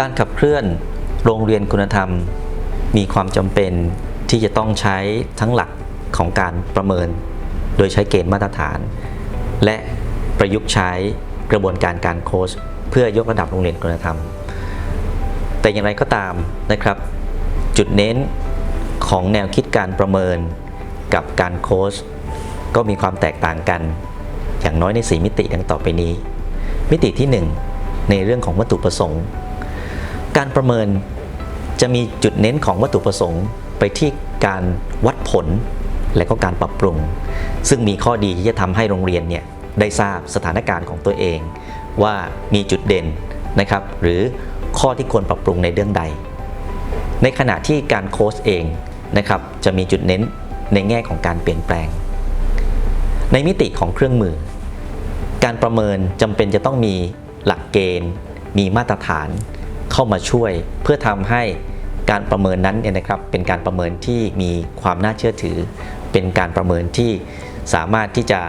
การขับเคลื่อนโรงเรียนคุณธรรม มีความจำเป็นที่จะต้องใช้ทั้งหลักของการประเมิน โดยใช้เกณฑ์มาตรฐาน และประยุกต์ใช้กระบวนการการโค้ชเพื่อยกระดับโรงเรียนคุณธรรม แต่อย่างไรก็ตามนะครับ จุดเน้นของแนวคิดการประเมินกับการโค้ชก็มีความแตกต่างกัน อย่างน้อยใน 4 มิติดังต่อไปนี้ มิติที่ 1 ในเรื่องของวัตถุประสงค์ การประเมินจะมีจุดเน้นของวัตถุประสงค์ไปที่การวัดผลและก็การปรับปรุง ซึ่งมีข้อดีที่จะทำให้โรงเรียนเนี่ยได้ทราบสถานการณ์ของตัวเอง ว่ามีจุดเด่นนะครับ หรือข้อที่ควรปรับปรุงในเรื่องใด ในขณะที่การโค้ชเองนะครับจะมีจุดเน้นในแง่ของการเปลี่ยนแปลง ในมิติของเครื่องมือ การประเมินจำเป็นจะต้องมีหลักเกณฑ์ มีมาตรฐาน เข้ามาช่วย เพื่อทำให้การประเมินนั้นเนี่ยนะครับเป็นการประเมินที่มีความน่าเชื่อถือ เป็นการประเมินที่สามารถที่จะ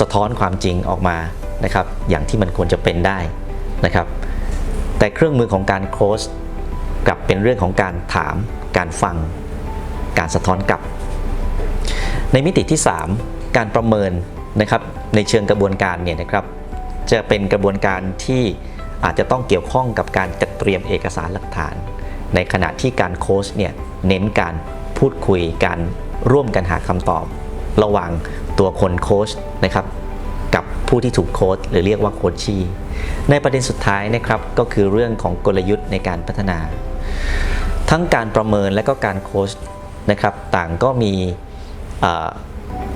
สะท้อนความจริงออกมานะครับอย่างที่มันควรจะเป็นได้นะครับแต่เครื่องมือของการโค้ชกลับเป็นเรื่องของการถาม การฟัง การสะท้อนกลับ ในมิติที่ 3 การประเมินนะครับในเชิงกระบวนการเนี่ยนะครับจะเป็นกระบวนการที่ อาจจะต้องเกี่ยวข้องกับการจัดเตรียมเอกสารหลักฐาน ในขณะที่การโค้ชเนี่ยเน้นการพูดคุยการร่วมกันหาคำตอบ ระหว่างตัวคนโค้ชนะครับกับผู้ที่ถูกโค้ชหรือเรียกว่าโค้ชชีในประเด็นสุดท้ายนะครับก็คือเรื่องของกลยุทธ์ในการพัฒนา ทั้งการประเมินและก็การโค้ชนะครับต่างก็มีเอ่อ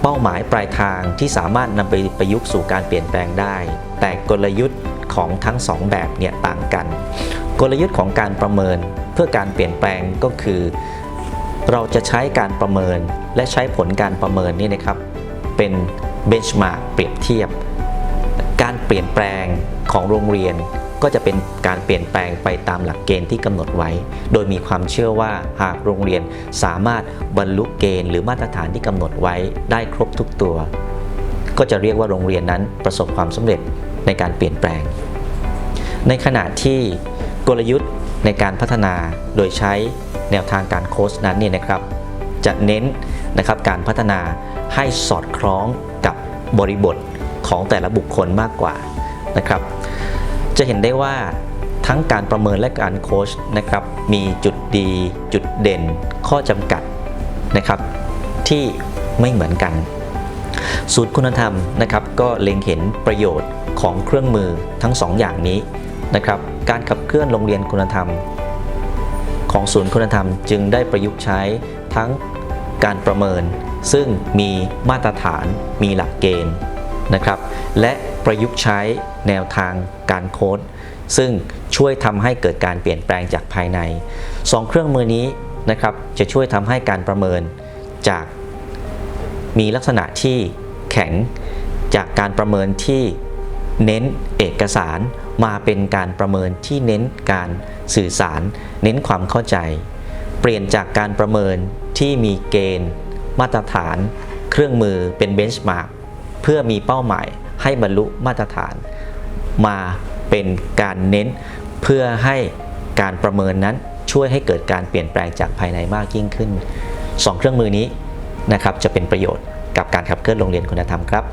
เป้าหมายปลายทางที่สามารถนำไปประยุกต์สู่การเปลี่ยนแปลงได้ แต่กลยุทธ์ ของทั้งสองแบบเนี่ยต่างกัน กลยุทธ์ของการประเมินเพื่อการเปลี่ยนแปลงก็คือ เราจะใช้การประเมินและใช้ผลการประเมินนี่นะครับ เป็นเบนช์มาร์กเปรียบเทียบ การเปลี่ยนแปลงของโรงเรียนก็จะเป็นการเปลี่ยนแปลงไปตามหลักเกณฑ์ที่กำหนดไว้ โดยมีความเชื่อว่าหากโรงเรียนสามารถบรรลุเกณฑ์หรือมาตรฐานที่กำหนดไว้ได้ครบทุกตัว ก็จะเรียกว่าโรงเรียนนั้นประสบความสำเร็จในการเปลี่ยนแปลง ในขณะที่กลยุทธ์ในการพัฒนาโดยใช้แนวทางการโค้ชนั้นเนี่ยนะครับจะเน้นนะครับการพัฒนาให้สอดคล้องกับบริบทของแต่ละบุคคลมากกว่านะครับ จะเห็นได้ว่าทั้งการประเมินและการโค้ชนะครับมีจุดดีจุดเด่น ข้อจำกัดนะครับ ที่ไม่เหมือนกันศูนย์คุณธรรมนะครับ ก็เล็งเห็นประโยชน์ของเครื่องมือทั้งสองอย่างนี้ นะครับ การขับเคลื่อนโรงเรียนคุณธรรม ของศูนย์คุณธรรมจึงได้ประยุกต์ใช้ทั้งการประเมิน ซึ่งมีมาตรฐานมีหลักเกณฑ์นะครับ และประยุกต์ใช้แนวทางการโค้ดซึ่งช่วยทำให้เกิดการเปลี่ยนแปลงจากภายในสองเครื่องมือนี้นะครับจะช่วยทำให้การประเมินจากมีลักษณะที่แข็งจากการประเมินที่เน้นเอกสาร มาเป็นการประเมินที่เน้นการสื่อสาร เน้นความเข้าใจ เปลี่ยนจากการประเมินที่มีเกณฑ์ มาตรฐาน เครื่องมือเป็นเบนช์มาร์กเพื่อมีเป้าหมายให้บรรลุมาตรฐาน มาเป็นการเน้นเพื่อให้การประเมินนั้นช่วยให้เกิดการเปลี่ยนแปลงจากภายในมากยิ่งขึ้นสองเครื่องมือนี้นะครับจะเป็นประโยชน์กับการขับเคลื่อนโรงเรียนคุณธรรมครับ